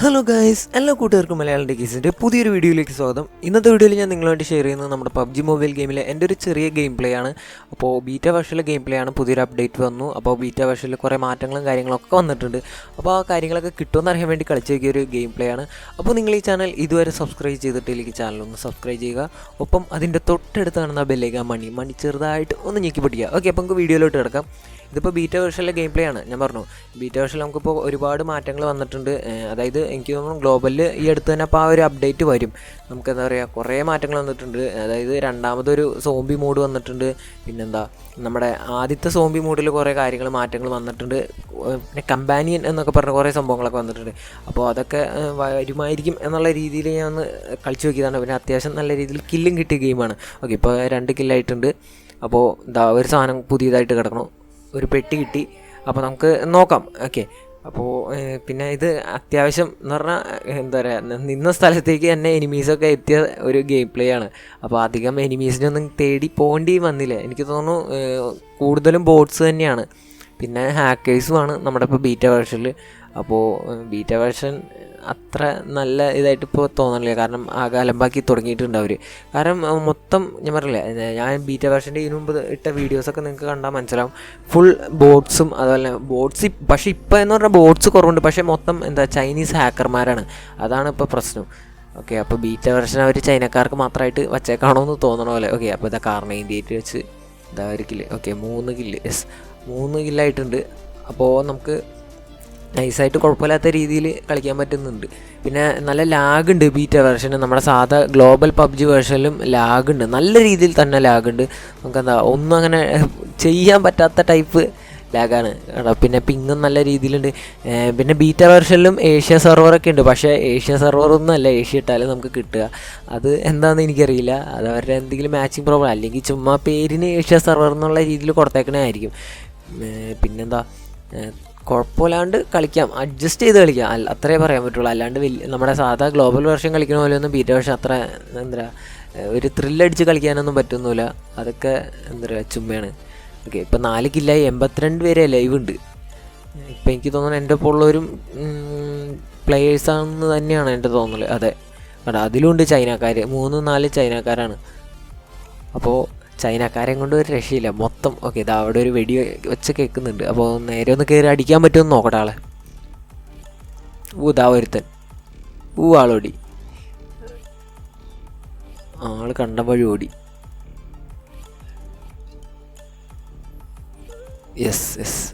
Hello guys എല്ലാ കൂട്ടുകാർക്കും മലയാളം ഡിഗീസിന്റെ പുതിയൊരു വീഡിയോയിലേക്ക് സ്വാഗതം. ഇന്നത്തെ വീഡിയോയിൽ ഞാൻ നിങ്ങളുമായിട്ട് ഷെയർ ചെയ്യുന്നത് നമ്മുടെ പബ്ജി മൊബൈൽ ഗെയിമിലെ എന്റെ ഒരു ചെറിയ ഗെയിം പ്ലേ ആണ്. അപ്പോൾ ബീറ്റ വർഷയിലെ ഗെയിം പ്ലേ ആണ് പുതിയൊരു അപ്ഡേറ്റ് വന്നു. അപ്പോൾ ബീറ്റ വർഷയിൽ കുറേ മാറ്റങ്ങളും കാര്യങ്ങളൊക്കെ വന്നിട്ടുണ്ട്. അപ്പോൾ ആ കാര്യങ്ങളൊക്കെ കിട്ടുമെന്ന് അറിയാൻ വേണ്ടി കളിച്ചു നോക്കിയൊരു ഗെയിം പ്ലേ ആണ്. അപ്പോൾ നിങ്ങൾ ഈ ചാനൽ ഇതുവരെ സബ്സ്ക്രൈബ് ചെയ്തിട്ടില്ലെങ്കിൽ ചാനൽ ഒന്ന് സബ്സ്ക്രൈബ് ചെയ്യുക. ഒപ്പം അതിന്റെ തൊട്ടടുത്ത് കാണുന്ന ബെല്ലേക്ക് മണി മണി ചെറുതായിട്ട് ഒന്ന് ഞെക്കി പിടിക്കുക ഓക്കെ അപ്പോൾ നമുക്ക് വീഡിയോയിലോട്ട് കിടക്കാം. ഇതിപ്പോൾ ബീറ്റ വേർഷനിലെ ഗെയിം പ്ലേ ആണ്. ഞാൻ പറഞ്ഞു ബീറ്റ വേർഷനിൽ നമുക്കിപ്പോൾ ഒരുപാട് മാറ്റങ്ങൾ വന്നിട്ടുണ്ട്. അതായത് എനിക്ക് തോന്നുന്നു ഗ്ലോബലിൽ ഈ അടുത്ത് തന്നെ അപ്പോൾ ആ ഒരു അപ്ഡേറ്റ് വരും. നമുക്ക് എന്താ പറയുക കുറേ മാറ്റങ്ങൾ വന്നിട്ടുണ്ട്. അതായത് രണ്ടാമതൊരു സോംബി മോഡ് വന്നിട്ടുണ്ട്. പിന്നെന്താ നമ്മുടെ ആദ്യത്തെ സോംബി മോഡിൽ കുറേ കാര്യങ്ങൾ മാറ്റങ്ങൾ വന്നിട്ടുണ്ട്. പിന്നെ കമ്പാനിയൻ എന്നൊക്കെ പറഞ്ഞ കുറേ സംഭവങ്ങളൊക്കെ വന്നിട്ടുണ്ട്. അപ്പോൾ അതൊക്കെ വരുമായിരിക്കും എന്നുള്ള രീതിയിൽ ഞാൻ ഒന്ന് കളിച്ചു നോക്കിയതാണ്. പിന്നെ അത്യാവശ്യം നല്ല രീതിയിൽ കില്ലും കിട്ടിയ ഗെയിമാണ്. ഓക്കെ ഇപ്പോൾ രണ്ട് കില്ലായിട്ടുണ്ട്. അപ്പോൾ എന്താ ഒരു സാധനം പുതിയതായിട്ട് കിടക്കണം. ഒരു പെട്ടി കിട്ടി. അപ്പോൾ നമുക്ക് നോക്കാം. ഓക്കെ. അപ്പോൾ പിന്നെ ഇത് അത്യാവശ്യം എന്ന് പറഞ്ഞാൽ എന്താ പറയുക നിന്ന സ്ഥലത്തേക്ക് തന്നെ എനിമീസൊക്കെ എത്തിയ ഒരു ഗെയിം പ്ലേ ആണ്. അപ്പോൾ അധികം എനിമീസിനെ ഒന്നും തേടി പോകേണ്ടി വന്നില്ല. എനിക്ക് തോന്നുന്നു കൂടുതലും ബോട്ട്സ് തന്നെയാണ്. പിന്നെ ഹാക്കേഴ്സുമാണ് നമ്മുടെ ഇപ്പോൾ ബീറ്റ വേർഷനിൽ അപ്പോൾ ബീറ്റ വേർഷൻ അത്ര നല്ല ഇതായിട്ട് ഇപ്പോൾ തോന്നണില്ല. കാരണം ആകെ അലമ്പാക്കി തുടങ്ങിയിട്ടുണ്ട് അവർ കാരണം മൊത്തം ഞാൻ പറഞ്ഞില്ലേ ഞാൻ ബീറ്റ വേർഷന്റെ ഇതിനു മുമ്പ് ഇട്ട വീഡിയോസൊക്കെ നിങ്ങൾക്ക് കണ്ടാൽ മനസ്സിലാവും. ഫുൾ ബോട്ട്സും അതുപോലെ ബോട്ട്സ് പക്ഷേ ഇപ്പോൾ എന്ന് പറഞ്ഞാൽ ബോട്ട്സ് കുറവുണ്ട്. പക്ഷേ മൊത്തം എന്താ ചൈനീസ് ഹാക്കർമാരാണ്. അതാണ് ഇപ്പോൾ പ്രശ്നം. ഓക്കെ അപ്പോൾ ബീറ്റ വേർഷൻ അവർ ചൈനക്കാർക്ക് മാത്രമായിട്ട് വച്ചേക്കാണോ എന്ന് തോന്നണ പോലെ. ഓക്കെ അപ്പോൾ ഇതാ കാർ നയന്റി വെച്ച് ഇതാ ഒരു കില്ല്. ഓക്കെ മൂന്ന് കില്ല്. യെസ് മൂന്ന് കില്ലായിട്ടുണ്ട്. അപ്പോൾ നമുക്ക് നൈസായിട്ട് കുഴപ്പമില്ലാത്ത രീതിയിൽ കളിക്കാൻ പറ്റുന്നുണ്ട്. പിന്നെ നല്ല ലാഗ് ഉണ്ട് ബീറ്റ വേർഷന് നമ്മുടെ സാധാ ഗ്ലോബൽ പബ്ജി വേർഷനിലും ലാഗ് ഉണ്ട് നല്ല രീതിയിൽ തന്നെ ലാഗ് ഉണ്ട് നമുക്കെന്താ ഒന്നും അങ്ങനെ ചെയ്യാൻ പറ്റാത്ത ടൈപ്പ് ലാഗാണ്. കേട്ടോ പിന്നെ പിങ്ങും നല്ല രീതിയിലുണ്ട്. പിന്നെ ബീറ്റ വേർഷനിലും ഏഷ്യ സെർവറൊക്കെ ഉണ്ട്. പക്ഷേ ഏഷ്യ സെർവറൊന്നും അല്ല. ഏഷ്യ ഇട്ടാലും നമുക്ക് കിട്ടുക. അത് എന്താണെന്ന് എനിക്കറിയില്ല. അത് അവരുടെ എന്തെങ്കിലും മാച്ചിങ് പ്രോബ്ലം അല്ലെങ്കിൽ ചുമ്മാ പേരിന് ഏഷ്യ സെർവർ എന്നുള്ള രീതിയിൽ കൊടുത്തേക്കണേ ആയിരിക്കും പിന്നെന്താ കുഴപ്പമില്ലാണ്ട് കളിക്കാം. അഡ്ജസ്റ്റ് ചെയ്ത് കളിക്കാം. അല്ല അത്രേ പറയാൻ പറ്റുള്ളൂ. അല്ലാണ്ട് വലിയ നമ്മുടെ സാധാ ഗ്ലോബൽ വേർഷൻ കളിക്കുന്ന പോലെ ഒന്നും ബീറ്റ വേർഷൻ അത്ര എന്താ ഒരു ത്രില്ലടിച്ച് കളിക്കാനൊന്നും പറ്റുന്നില്ല അതൊക്കെ എന്താ പറയുക ചുമ്മയാണ്. ഓക്കെ ഇപ്പം നാല് കില്ലായി എൺപത്തിരണ്ട് പേരെ ലൈവ് ഉണ്ട്. ഇപ്പം എനിക്ക് തോന്നുന്നു എന്റെ ഒപ്പം ഉള്ളവരും പ്ലെയേഴ്സാണെന്ന് തന്നെയാണ് എന്റെ തോന്നൽ അതെ. കേട്ടോ അതിലുണ്ട് ചൈനക്കാർ മൂന്ന് നാല് ചൈനക്കാരാണ്. അപ്പോൾ ചൈനക്കാരെ കൊണ്ട് ഒരു രക്ഷയില്ല. മൊത്തം ഓക്കെ ഇതാ അവിടെ ഒരു വെടി വെച്ച് കേൾക്കുന്നുണ്ട്. അപ്പോൾ നേരെ ഒന്ന് കയറി അടിക്കാൻ പറ്റുമെന്ന് നോക്കട്ടെ ആളെ. ഊ ഇതാ ഒരുത്തൻ. ഊ ആളോടി. ആൾ കണ്ട വഴി ഓടി. Yes yes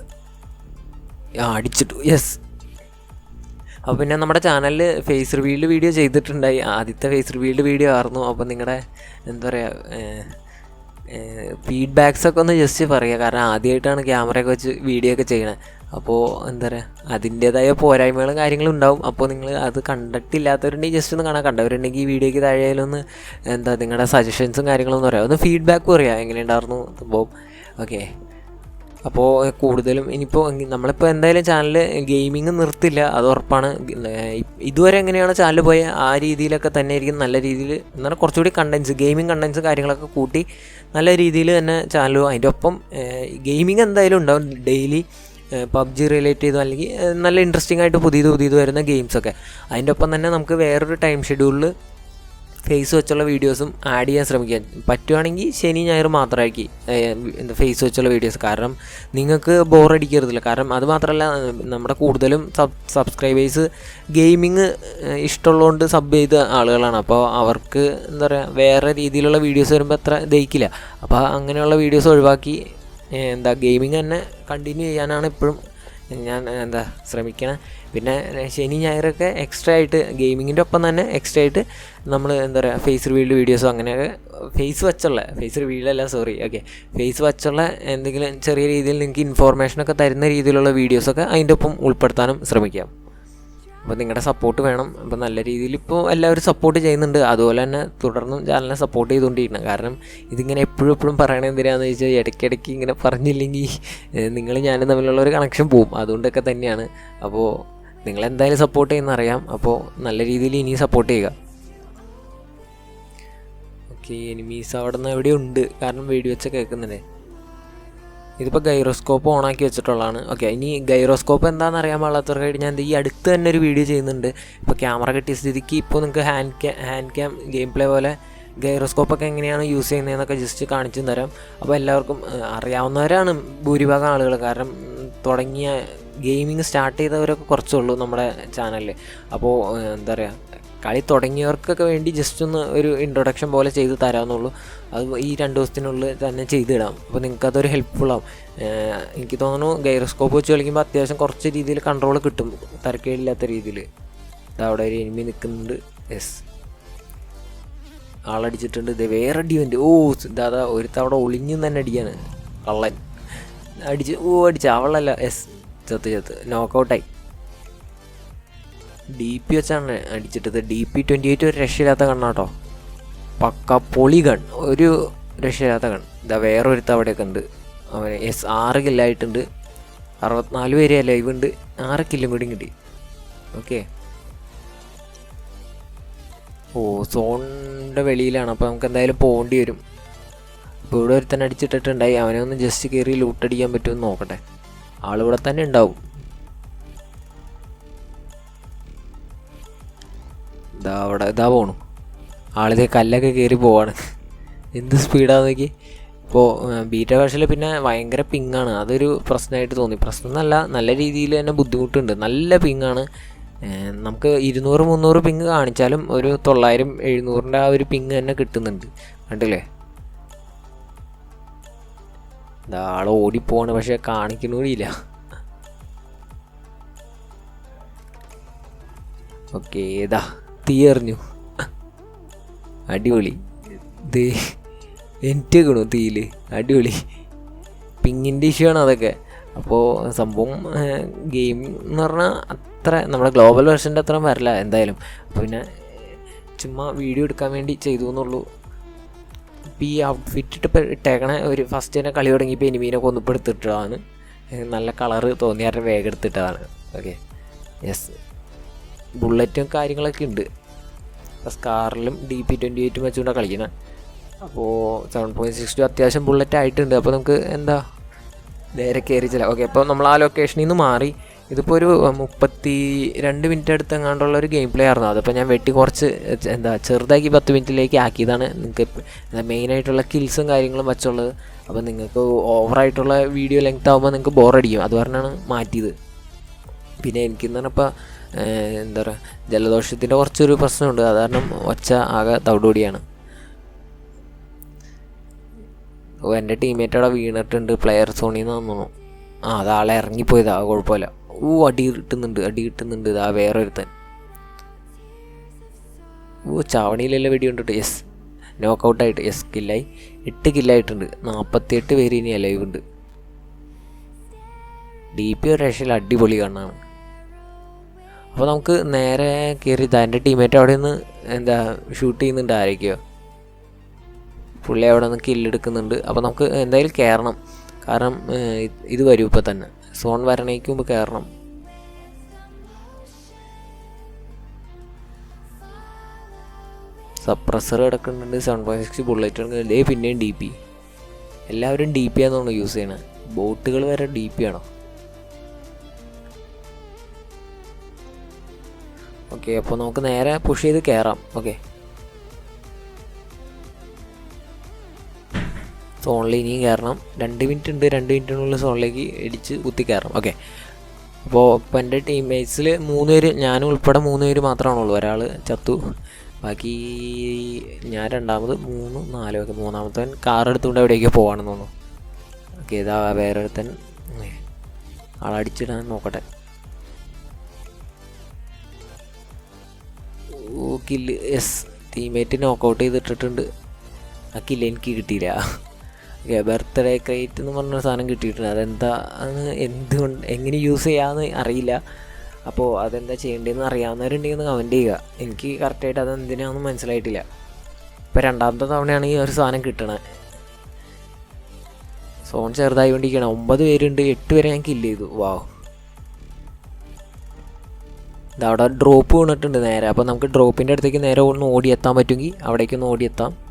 അടിച്ചിട്ടു. യെസ് അപ്പോൾ പിന്നെ നമ്മുടെ ചാനലിൽ ഫേസ് റിവീൽഡ് വീഡിയോ ചെയ്തിട്ടുണ്ടായി. ആദ്യത്തെ ഫേസ് റിവീൽഡ് വീഡിയോ ആയിരുന്നു. അപ്പോൾ നിങ്ങളുടെ എന്താ പറയുക ഫീഡ്ബാക്സ് ഒക്കെ ഒന്ന് ജസ്റ്റ് പറയുക കാരണം ആദ്യമായിട്ടാണ് ക്യാമറയൊക്കെ വെച്ച് വീഡിയോ ഒക്കെ ചെയ്യണത് അപ്പോൾ എന്താ പറയുക അതിന്റേതായ പോരായ്മകളും കാര്യങ്ങളും ഉണ്ടാവും. അപ്പോൾ നിങ്ങൾ അത് കണ്ടിട്ടില്ലാത്തവരുണ്ടെങ്കിൽ ജസ്റ്റ് ഒന്ന് കാണാൻ കണ്ടവരുണ്ടെങ്കിൽ ഈ വീഡിയോയ്ക്ക് താഴെയായാലൊന്ന് എന്താ നിങ്ങളുടെ സജഷൻസും കാര്യങ്ങളൊന്നും പറയാം. ഒന്ന് ഫീഡ്ബാക്ക് പറയാം. എങ്ങനെയുണ്ടായിരുന്നു? അപ്പോൾ ഓക്കെ അപ്പോൾ കൂടുതലും ഇനിയിപ്പോൾ നമ്മളിപ്പോൾ എന്തായാലും ചാനൽ ഗെയിമിങ് നിർത്തില്ല അത് ഉറപ്പാണ്. ഇതുവരെ എങ്ങനെയാണ് ചാനൽ പോയ ആ രീതിയിലൊക്കെ തന്നെ ആയിരിക്കും നല്ല രീതിയിൽ എന്നാൽ കുറച്ചുകൂടി കണ്ടൻസ് ഗെയിമിംഗ് കണ്ടൻസ് കാര്യങ്ങളൊക്കെ കൂട്ടി നല്ല രീതിയിൽ തന്നെ ചാനൽ അതിന്റെ ഒപ്പം ഗെയിമിംഗ് എന്തായാലും ഉണ്ടാവും. ഡെയിലി പബ്ജി റിലേറ്റ് ചെയ്തോ അല്ലെങ്കിൽ നല്ല ഇൻട്രസ്റ്റിംഗ് ആയിട്ട് പുതിയത് പുതിയത് വരുന്ന ഗെയിംസൊക്കെ അതിന്റെ ഒപ്പം തന്നെ നമുക്ക് വേറൊരു ടൈം ഷെഡ്യൂളിൽ ഫേസ് വെച്ചുള്ള വീഡിയോസും ആഡ് ചെയ്യാൻ ശ്രമിക്കാൻ പറ്റുവാണെങ്കിൽ ശനി ഞായർ മാത്രമായിരിക്കും എന്താ ഫേസ് വെച്ചുള്ള വീഡിയോസ് കാരണം നിങ്ങൾക്ക് ബോറടിക്കരുതില്ല കാരണം അത് മാത്രമല്ല നമ്മുടെ കൂടുതലും സബ് സബ്സ്ക്രൈബേഴ്സ് ഗെയിമിങ് ഇഷ്ടമുള്ളതുകൊണ്ട് സബ് ചെയ്ത ആളുകളാണ്. അപ്പോൾ അവർക്ക് എന്താ പറയുക വേറെ രീതിയിലുള്ള വീഡിയോസ് വരുമ്പോൾ അത്ര ദഹിക്കില്ല അപ്പോൾ അങ്ങനെയുള്ള വീഡിയോസ് ഒഴിവാക്കി എന്താ ഗെയിമിങ് തന്നെ കണ്ടിന്യൂ ചെയ്യാനാണ് ഇപ്പോഴും ഞാൻ എന്താ ശ്രമിക്കണം. പിന്നെ ശനി ഞായറൊക്കെ എക്സ്ട്രാ ആയിട്ട് ഗെയിമിങ്ങിന്റെ ഒപ്പം തന്നെ എക്സ്ട്രാ ആയിട്ട് നമ്മൾ എന്താ പറയുക ഫേസ് റിവീൽഡ് വീഡിയോസോ അങ്ങനെയൊക്കെ ഫേസ് വെച്ചുള്ള ഫേസ് റിവീൽഡല്ല സോറി ഓക്കെ ഫേസ് വെച്ചുള്ള എന്തെങ്കിലും ചെറിയ രീതിയിൽ നിങ്ങൾക്ക് ഇൻഫോർമേഷനൊക്കെ തരുന്ന രീതിയിലുള്ള വീഡിയോസൊക്കെ അതിന്റെ ഒപ്പം ഉൾപ്പെടുത്താനും ശ്രമിക്കാം. അപ്പോൾ നിങ്ങളുടെ സപ്പോർട്ട് വേണം. അപ്പോൾ നല്ല രീതിയിൽ ഇപ്പോൾ എല്ലാവരും സപ്പോർട്ട് ചെയ്യുന്നുണ്ട്. അതുപോലെ തന്നെ തുടർന്നും ചാനലിനെ സപ്പോർട്ട് ചെയ്തുകൊണ്ടിരിക്കണം കാരണം ഇതിങ്ങനെ എപ്പോഴും എപ്പോഴും പറയണത് എന്തിനാണെന്ന് ചോദിച്ചാൽ ഇടയ്ക്കിടയ്ക്ക് ഇങ്ങനെ പറഞ്ഞില്ലെങ്കിൽ നിങ്ങൾ ഞാനും തമ്മിലുള്ള ഒരു കണക്ഷൻ പോവും. അതുകൊണ്ടൊക്കെ തന്നെയാണ്. അപ്പോൾ നിങ്ങൾ എന്തായാലും സപ്പോർട്ട് ചെയ്യുന്ന അറിയാം അപ്പോൾ നല്ല രീതിയിൽ ഇനി സപ്പോർട്ട് ചെയ്യുക. ഓക്കെ എനിമീസ് അവിടെ നിന്ന് എവിടെ ഉണ്ട് കാരണം വീഡിയോ വെച്ച് കേൾക്കുന്നുണ്ട് ഇതിപ്പോൾ ഗൈറോസ്കോപ്പ് ഓണാക്കി വെച്ചിട്ടുള്ളതാണ്. ഓക്കെ ഇനി ഗൈറോസ്കോപ്പ് എന്താണെന്ന് അറിയാൻ പാടില്ലാത്തവർക്കായിട്ട് ഞാൻ ഈ അടുത്ത് തന്നെ ഒരു വീഡിയോ ചെയ്യുന്നുണ്ട്. ഇപ്പോൾ ക്യാമറ കിട്ടിയ സ്ഥിതിക്ക് ഇപ്പോൾ നിങ്ങൾക്ക് ഹാൻഡ് ക്യാ ഹാൻഡ് ക്യാം ഗെയിം പ്ലേ പോലെ ഗൈറോസ്കോപ്പൊക്കെ എങ്ങനെയാണ് യൂസ് ചെയ്യുന്നതെന്നൊക്കെ ജസ്റ്റ് കാണിച്ചു തരാം. അപ്പോൾ എല്ലാവർക്കും അറിയാവുന്നവരാണ് ഭൂരിഭാഗം ആളുകൾ കാരണം തുടങ്ങിയ ഗെയിമിങ് സ്റ്റാർട്ട് ചെയ്തവരൊക്കെ കുറച്ചേ ഉള്ളൂ നമ്മുടെ ചാനലിൽ അപ്പോൾ എന്താ പറയുക കളി തുടങ്ങിയവർക്കൊക്കെ വേണ്ടി ജസ്റ്റ് ഒന്ന് ഒരു ഇൻട്രൊഡക്ഷൻ പോലെ ചെയ്ത് തരാമെന്നുള്ളൂ അത് ഈ രണ്ട് ദിവസത്തിനുള്ളിൽ തന്നെ ചെയ്തിടാം. അപ്പോൾ നിങ്ങൾക്കതൊരു ഹെൽപ്പ്ഫുള്ളാവും എനിക്ക് തോന്നുന്നു ഗൈറോസ്കോപ്പ് വെച്ച് കളിക്കുമ്പോൾ അത്യാവശ്യം കുറച്ച് രീതിയിൽ കൺട്രോൾ കിട്ടും. തരക്കേടില്ലാത്ത രീതിയിൽ. അവിടെ ഒരു എനിമി നിൽക്കുന്നുണ്ട്. യെസ് ആളടിച്ചിട്ടുണ്ട്. ഇത് വേറെ അടിയുണ്ട് ഓ ഇതാ ഒരു അവിടെ ഒളിഞ്ഞു തന്നെ അടിയാണ് കള്ളൻ. അടിച്ച് ഓ അടിച്ച. അവളല്ല. യെസ് ചത്ത് ചത്ത് നോക്കൗട്ടായി ഡി പി വെച്ചാണ് അടിച്ചിട്ടത്. ഡി പി ട്വന്റി എയ്റ്റ് ഒരു രക്ഷയില്ലാത്ത കണ്ണാട്ടോ. പക്ക പൊളി ഗൺ ഒരു രക്ഷയില്ലാത്ത ഗൺ ഇതാ വേറെ ഒരുത്ത അവിടെയൊക്കെ ഉണ്ട്. അവൻ എസ് ആറ് കില്ലായിട്ടുണ്ട് അറുപത്തിനാല് പേര് ലൈവ് ഉണ്ട്. ആറ് കില്ലും കൂടി കിട്ടി. ഓക്കെ ഓ സോണിന്റെ വെളിയിലാണ്. അപ്പോൾ നമുക്ക് എന്തായാലും പോകേണ്ടി വരും. ഇപ്പോൾ ഇവിടെ ഒരുത്തൻ അടിച്ചിട്ടിട്ടുണ്ടായി. അവനെ ഒന്ന് ജസ്റ്റ് കയറി ലൂട്ടടിക്കാൻ പറ്റുമെന്ന് നോക്കട്ടെ. ആളിവിടെ തന്നെ ഉണ്ടാവും. ഇതാ അവിടെ ഇതാ പോണു. ആളിതേ കല്ലൊക്കെ കയറി പോവാണ്. എന്ത് സ്പീഡാന്ന് നോക്കി ഇപ്പോൾ ബീറ്റ വേർഷനിൽ പിന്നെ ഭയങ്കര പിങ്ങാണ്. അതൊരു പ്രശ്നമായിട്ട് തോന്നി. പ്രശ്നം എന്നല്ല നല്ല രീതിയിൽ തന്നെ ബുദ്ധിമുട്ടുണ്ട്. നല്ല പിങ്ങാണ്. നമുക്ക് ഇരുന്നൂറ് മുന്നൂറ് പിങ് കാണിച്ചാലും ഒരു തൊള്ളായിരം എഴുന്നൂറിന്റെ ആ ഒരു പിങ് തന്നെ കിട്ടുന്നുണ്ട്. കണ്ടില്ലേ? ഇതാ ആൾ ഓടിപ്പോവാണ് പക്ഷെ കാണിക്കണൂടിയില്ല ഓക്കെ ഏതാ തീ എറിഞ്ഞു അടിപൊളി. ഇത് എനിക്ക് തീയിൽ. അടിപൊളി. പിങ്ങിന്റെ ഇഷ്യൂ ആണ് അതൊക്കെ. അപ്പോൾ സംഭവം ഗെയിം എന്ന് പറഞ്ഞാൽ അത്ര നമ്മുടെ ഗ്ലോബൽ വെർഷന്റെ അത്ര വരില്ല എന്തായാലും. അപ്പോൾ പിന്നെ ചുമ്മാ വീഡിയോ എടുക്കാൻ വേണ്ടി ചെയ്തു എന്നുള്ളൂ ഇപ്പോൾ ഈ ഔട്ട്ഫിറ്റ് ഇട്ട് ഇട്ടേക്കണ ഒരു ഫസ്റ്റ് തന്നെ കളി തുടങ്ങിയപ്പോൾ എനിമീനെ കൊന്നിപ്പോൾ എടുത്തിട്ടതാണ് നല്ല കളറ് തോന്നിയാരുടെ വേഗം എടുത്തിട്ടതാണ്. ഓക്കെ യെസ് ബുള്ളറ്റും കാര്യങ്ങളൊക്കെ ഉണ്ട്. സ്കാറിലും ഡി പി ട്വന്റി എയ്റ്റും വെച്ചുകൊണ്ടാണ് കളിക്കുന്നത് അപ്പോൾ സെവൻ പോയിന്റ് സിക്സ് ടു അത്യാവശ്യം ബുള്ളറ്റ് ആയിട്ടുണ്ട്. അപ്പോൾ നമുക്ക് എന്താ? നേരെ കയറി ചില ഓക്കെ അപ്പോൾ നമ്മൾ ആ ലൊക്കേഷനിൽ നിന്ന് മാറി. ഇതിപ്പോൾ ഒരു മുപ്പത്തി രണ്ട് മിനിറ്റ് അടുത്ത് എങ്ങാണ്ടുള്ള ഒരു ഗെയിം പ്ലേ ആയിരുന്നു. അതിപ്പോൾ ഞാൻ വെട്ടി കുറച്ച് എന്താ ചെറുതാക്കി പത്ത് മിനിറ്റിലേക്ക് ആക്കിയതാണ് നിങ്ങൾക്ക് മെയിനായിട്ടുള്ള കിൽസും കാര്യങ്ങളും വെച്ചുള്ളത്. അപ്പോൾ നിങ്ങൾക്ക് ഓവറായിട്ടുള്ള വീഡിയോ ലെങ്ത് ആകുമ്പോൾ നിങ്ങൾക്ക് ബോറടിക്കും അത് പറഞ്ഞാണ് മാറ്റിയത്. പിന്നെ എനിക്കെന്ന് പറഞ്ഞപ്പോൾ എന്താ പറയുക ജലദോഷത്തിന്റെ കുറച്ചൊരു പ്രശ്നമുണ്ട്. അത് കാരണം ഒച്ച ആകെ തവിടുപൊടിയാണ് എന്റെ ടീമേറ്റ് അവിടെ വീണിട്ടുണ്ട്. പ്ലെയർ സോണിന്ന് നിന്ന് തോന്നുന്നു. ആ അതാളെ ഇറങ്ങിപ്പോയതാ. കുഴപ്പമില്ല. ഓ അടി കിട്ടുന്നുണ്ട് അടി കിട്ടുന്നുണ്ട്. ഇതാ വേറെ ഒരുത്തൻ ഓ ചാവണിയിലല്ലേ വെടി ഉണ്ടോ യെസ്. നോക്കൗട്ടായിട്ട് യെസ് കില്ലായി എട്ട് കില്ലായിട്ടുണ്ട് നാൽപ്പത്തിയെട്ട് പേര് ഇനി ലൈവ് ഉണ്ട്. ഡി പി ഒരു രക്ഷയിൽ അടിപൊളി കണ്ണാണ് അപ്പോൾ നമുക്ക് നേരെ കയറി എന്റെ ടീമേറ്റ് അവിടെ നിന്ന് എന്താ ഷൂട്ട് ചെയ്യുന്നുണ്ട് ആരൊക്കെയോ. പുള്ളി അവിടെ നിന്ന് കില്ലെടുക്കുന്നുണ്ട് അപ്പോൾ നമുക്ക് എന്തായാലും കയറണം കാരണം ഇത് വരും ഇപ്പോൾ തന്നെ. സോൺ വരണേക്ക് മുമ്പ് കയറണം സപ്രസർ കിടക്കുന്നുണ്ട് സെവൻ പോയിന്റ് സിക്സ് ബുള്ളറ്റ് കിടക്കുന്നുണ്ട് പിന്നെയും ഡി പി എല്ലാവരും ഡി പി ആണെന്നാണ് യൂസ് ചെയ്യണത് ബോട്ടുകൾ വരെ ഡി പി ആണോ? ഓക്കെ അപ്പോൾ നമുക്ക് നേരെ പുഷ് ചെയ്ത് കയറാം ഓക്കെ സോണിൽ ഇനിയും കയറണം. രണ്ട് മിനിറ്റ് ഉണ്ട് രണ്ട് മിനിറ്റിനുള്ളിൽ സോണിലേക്ക് ഇടിച്ച് കുത്തി കയറണം. ഓക്കെ അപ്പോൾ ഇപ്പോൾ എന്റെ ടീംമേറ്റ്സിൽ മൂന്ന് പേര് ഞാനും ഉൾപ്പെടെ മൂന്ന് പേര് മാത്രമാണുള്ളൂ. ഒരാൾ ചത്തു. ബാക്കി ഞാൻ രണ്ടാമത് മൂന്ന് നാല് ഓക്കെ. മൂന്നാമത്തവൻ കാർ എടുത്തുകൊണ്ട് എവിടേക്കോ പോവാണെന്ന് തോന്നുന്നു. ഓക്കെ ഇതാ വേറെ ഒരുത്തൻ ആളടിച്ചിടാൻ നോക്കട്ടെ. കില്ല് യെസ് ടീമേറ്റ് നോക്കൗട്ട് ചെയ്തിട്ടിട്ടുണ്ട്. ആ കില്ല് എനിക്ക് കിട്ടിയില്ല. ബർത്ത്ഡേ ക്രേറ്റ് എന്ന് പറഞ്ഞൊരു സാധനം കിട്ടിയിട്ടുണ്ട്. അതെന്താ ആണ് എന്തുകൊണ്ട് എങ്ങനെ യൂസ് ചെയ്യാമെന്ന് അറിയില്ല. അപ്പോൾ അതെന്താ ചെയ്യേണ്ടതെന്ന് അറിയാവുന്നവരുണ്ടെങ്കിൽ ഒന്ന് കമന്റ് ചെയ്യുക. എനിക്ക് കറക്റ്റായിട്ട് അത് എന്തിനാണെന്ന് മനസ്സിലായിട്ടില്ല. ഇപ്പോൾ രണ്ടാമത്തെ തവണയാണ് ഈ ഒരു സാധനം കിട്ടണത് സോൺ ചെറുതായി കൊണ്ടിരിക്കണം ഒമ്പത് പേരുണ്ട് എട്ട് പേരെ ഞാൻ കില്ല് ചെയ്തു. വാവ് ഇത് അവിടെ ഡ്രോപ്പ് വീണിട്ടുണ്ട് നേരെ. അപ്പോൾ നമുക്ക് ഡ്രോപ്പിന്റെ അടുത്തേക്ക് നേരെ ഒന്ന് ഓടിയെത്താൻ പറ്റുമെങ്കിൽ അവിടേക്കൊന്ന് ഓടിയെത്താം.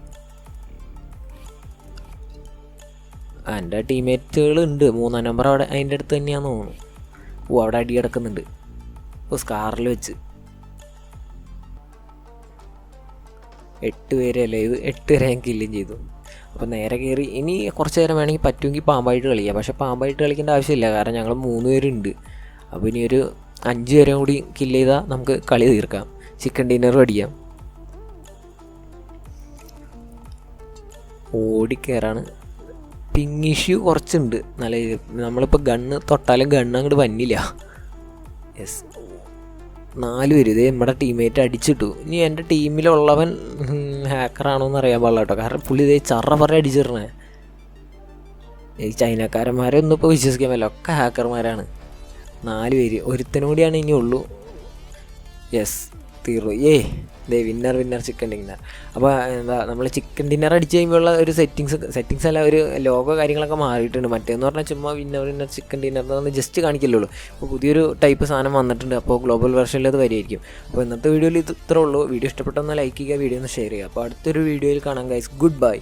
എന്റെ ടീംമേറ്റുകൾ ഉണ്ട്. മൂന്നാം നമ്പർ അവിടെ അതിന്റെ അടുത്ത് തന്നെയാന്ന് തോന്നുന്നു. ഓ അവിടെ അടി കിടക്കുന്നുണ്ട്. ഓ സ്കാറിൽ വെച്ച്. എട്ട് പേരല്ലേ ഇത് എട്ട് പേരെ ഞാൻ കില്ലും ചെയ്തു. അപ്പോൾ നേരെ കയറി ഇനി കുറച്ച് നേരം വേണമെങ്കിൽ പറ്റുമെങ്കിൽ പാമ്പായിട്ട് കളിക്കാം. പക്ഷേ പാമ്പായിട്ട് കളിക്കേണ്ട ആവശ്യമില്ല. കാരണം ഞങ്ങൾ മൂന്ന് പേരുണ്ട്. അപ്പോൾ ഇനി ഒരു അഞ്ച് പേരും കൂടി കില്ല് ചെയ്താൽ നമുക്ക് കളി തീർക്കാം. ചിക്കൻ ഡിന്നർ അടിക്കാം ഓടിക്കയറാണ് പിങ് ഇഷ്യൂ കുറച്ചുണ്ട്. നല്ല നമ്മളിപ്പോൾ ഗണ്ണ് തൊട്ടാലും ഗണ്ണ് അങ്ങോട്ട് വന്നില്ല. യെസ് നാല് പേര് ഇതേ നമ്മുടെ ടീമേറ്റ് അടിച്ചിട്ടു. ഇനി എന്റെ ടീമിലുള്ളവൻ ഹാക്കറാണോ എന്ന് അറിയാൻ പാടില്ല കേട്ടോ കാരണം പുള്ളി ഇതേ ചറ പറ അടിച്ചിടണേ. ഈ ചൈനക്കാരന്മാരെ ഒന്നും ഇപ്പോൾ വിശ്വസിക്കാൻ പറ്റില്ല. ഒക്കെ ഹാക്കർമാരാണ് നാല് പേര്. ഒരുത്തനും കൂടിയാണ് ഇനി ഉള്ളൂ. യെസ് തീർന്നു. ഏ ദേ വിന്നർ വിന്നർ ചിക്കൻ ഡിന്നർ അപ്പോൾ എന്താ നമ്മൾ ചിക്കൻ ഡിന്നർ അടിച്ച് കഴിയുമ്പോഴുള്ള ഒരു സെറ്റിങ്സ് സെറ്റിങ്സ് അല്ല ഒരു ലോഗോ കാര്യങ്ങളൊക്കെ മാറിയിട്ടുണ്ട്. മറ്റേന്ന് പറഞ്ഞാൽ ചുമ്മാ വിന്നർ വിന്നർ ചിക്കൻ ഡിന്നർ എന്ന് ജസ്റ്റ് കാണിക്കില്ലുള്ളൂ അപ്പോൾ പുതിയൊരു ടൈപ്പ് സാധനം വന്നിട്ടുണ്ട്. അപ്പോൾ ഗ്ലോബൽ വെർഷനിൽ അത് വരികയായിരിക്കും അപ്പോൾ ഇന്നത്തെ വീഡിയോയിൽ ഇത് ഇത്രേ ഉള്ളൂ. വീഡിയോ ഇഷ്ടപ്പെട്ടൊന്ന് ലൈക്ക് ചെയ്യുക വീഡിയോ ഒന്ന് ഷെയർ ചെയ്യുക. അപ്പോൾ അടുത്തൊരു വീഡിയോയിൽ കാണാം ഗൈസ് ഗുഡ് ബൈ